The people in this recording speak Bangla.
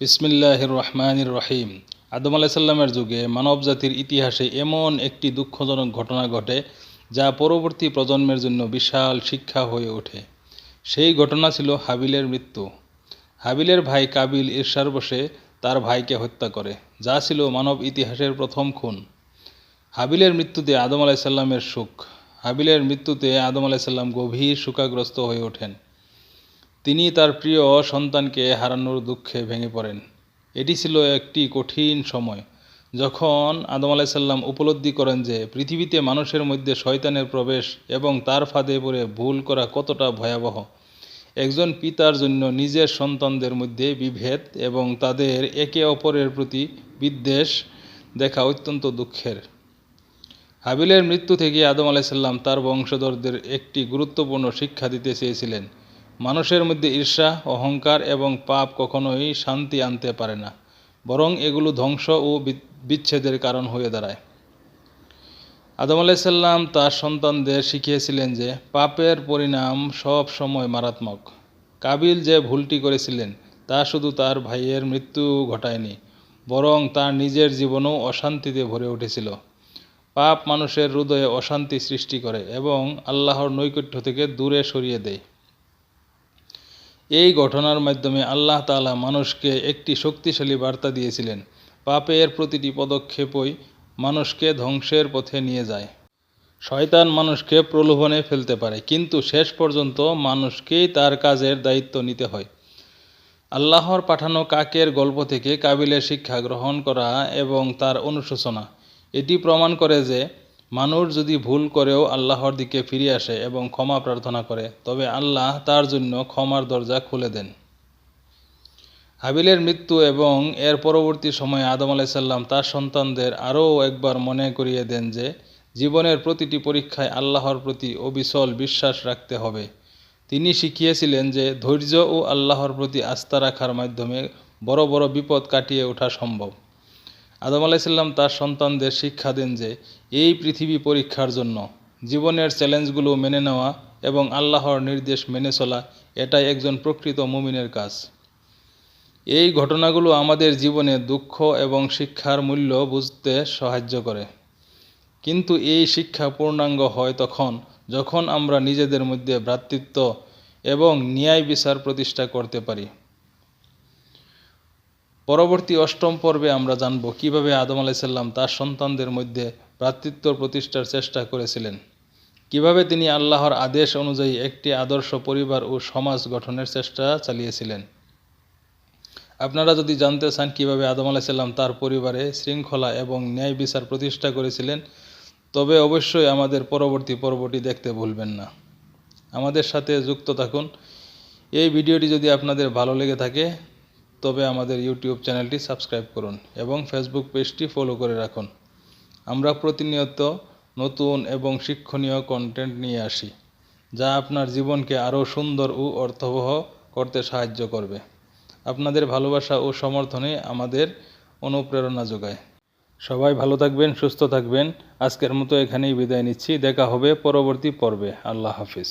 বিসমিল্লাহির রহমানির রহিম আদম আলাইসাল্লামের যুগে মানবজাতির ইতিহাসে এমন একটি দুঃখজনক ঘটনা ঘটে, যা পরবর্তী প্রজন্মের জন্য বিশাল শিক্ষা হয়ে ওঠে। সেই ঘটনা ছিল হাবিলের মৃত্যু। হাবিলের ভাই কাবিল ঈর্ষার বসে তার ভাইকে হত্যা করে, যা ছিল মানব ইতিহাসের প্রথম খুন। হাবিলের মৃত্যুতে আদম আলাইসাল্লামের সুখ। হাবিলের মৃত্যুতে আদম আলাইসাল্লাম গভীর শোকাগ্রস্ত হয়ে ওঠেন। তিনি তার প্রিয় সন্তানকে হারানোর দুঃখে ভেঙে পড়েন। এটি ছিল একটি কঠিন সময়, যখন আদম আলাইসাল্লাম উপলব্ধি করেন যে পৃথিবীতে মানুষের মধ্যে শয়তানের প্রবেশ এবং তার ফাঁদে পড়ে ভুল করা কতটা ভয়াবহ। একজন পিতার জন্য নিজের সন্তানদের মধ্যে বিভেদ এবং তাদের একে অপরের প্রতি বিদ্বেষ দেখা অত্যন্ত দুঃখের। হাবিলের মৃত্যু থেকে আদম আলাইসাল্লাম তার বংশধরদের একটি গুরুত্বপূর্ণ শিক্ষা দিতে চেয়েছিলেন। মানুষের মধ্যে ঈর্ষা, অহংকার এবং পাপ কখনোই শান্তি আনতে পারে না, বরং এগুলো ধ্বংস ও বিচ্ছেদের কারণ হয়ে দাঁড়ায়। আদম আলাইসাল্লাম তার সন্তানদের শিখিয়েছিলেন যে, পাপের পরিণাম সব সময় মারাত্মক। কাবিল যে ভুলটি করেছিলেন, তা শুধু তার ভাইয়ের মৃত্যু ঘটায়নি, বরং তার নিজের জীবনও অশান্তিতে ভরে উঠেছিল। পাপ মানুষের হৃদয়ে অশান্তি সৃষ্টি করে এবং আল্লাহর নৈকট্য থেকে দূরে সরিয়ে দেয়। এই ঘটনার মাধ্যমে আল্লাহ তাআলা মানুষকে একটি শক্তিশালী বার্তা দিয়েছিলেন। পাপের প্রতিটি পদক্ষেপই মানুষকে ধ্বংসের পথে নিয়ে যায়। শয়তান মানুষকে প্রলোভনে ফেলতে পারে, কিন্তু শেষ পর্যন্ত মানুষকেই তার কাজের দায়িত্ব নিতে হয়। আল্লাহর পাঠানো কাকের গল্প থেকে কাবিলের শিক্ষা গ্রহণ করা এবং তার অনুশোচনা, এটি প্রমাণ করে যে মানুষ যদি ভুল করেও আল্লাহর দিকে ফিরে আসে এবং ক্ষমা প্রার্থনা করে, তবে আল্লাহ তার জন্য ক্ষমার দরজা খুলে দেন। হাবিলের মৃত্যু এবং এর পরবর্তী সময়ে আদম আলাইসাল্লাম তার সন্তানদের আরও একবার মনে করিয়ে দেন যে, জীবনের প্রতিটি পরীক্ষায় আল্লাহর প্রতি অবিচল বিশ্বাস রাখতে হবে। তিনি শিখিয়েছিলেন যে, ধৈর্য ও আল্লাহর প্রতি আস্থা রাখার মাধ্যমে বড় বড় বিপদ কাটিয়ে ওঠা সম্ভব। আদম আলাইসাল্লাম তার সন্তানদের শিক্ষা দেন যে, এই পৃথিবী পরীক্ষার জন্য জীবনের চ্যালেঞ্জগুলো মেনে নেওয়া এবং আল্লাহর নির্দেশ মেনে চলা, এটাই একজন প্রকৃত মুমিনের কাজ। এই ঘটনাগুলো আমাদের জীবনে দুঃখ এবং শিক্ষার মূল্য বুঝতে সাহায্য করে। কিন্তু এই শিক্ষা পূর্ণাঙ্গ হয় তখন, যখন আমরা নিজেদের মধ্যে ভ্রাতৃত্ব এবং ন্যায় বিচার প্রতিষ্ঠা করতে পারি। পরবর্তী অষ্টম পর্বে আমরা জানব কীভাবে আদম আলাইসাল্লাম তার সন্তানদের মধ্যে ভ্রাতৃত্ব প্রতিষ্ঠার চেষ্টা করেছিলেন। কীভাবে তিনি আল্লাহর আদেশ অনুযায়ী একটি আদর্শ পরিবার ও সমাজ গঠনের চেষ্টা চালিয়েছিলেন। আপনারা যদি জানতে চান কীভাবে আদম আলাইসাল্লাম তার পরিবারে শৃঙ্খলা এবং ন্যায় বিচার প্রতিষ্ঠা করেছিলেন, তবে অবশ্যই আমাদের পরবর্তী পর্বটি দেখতে ভুলবেন না। আমাদের সাথে যুক্ত থাকুন। এই ভিডিওটি যদি আপনাদের ভালো লেগে থাকে তবে আমাদের ইউটিউব চ্যানেলটি সাবস্ক্রাইব করুন এবং ফেসবুক পেজটি ফলো করে রাখুন। আমরা প্রতিনিয়ত নতুন এবং শিক্ষণীয় কন্টেন্ট নিয়ে আসি, যা আপনার জীবনকে আরও সুন্দর ও অর্থবহ করতে সাহায্য করবে। আপনাদের ভালোবাসা ও সমর্থনে আমাদের অনুপ্রেরণা যোগায়। সবাই ভালো থাকবেন, সুস্থ থাকবেন। আজকের মতো এখানেই বিদায় নিচ্ছি। দেখা হবে পরবর্তী পর্বে। আল্লাহ হাফিজ।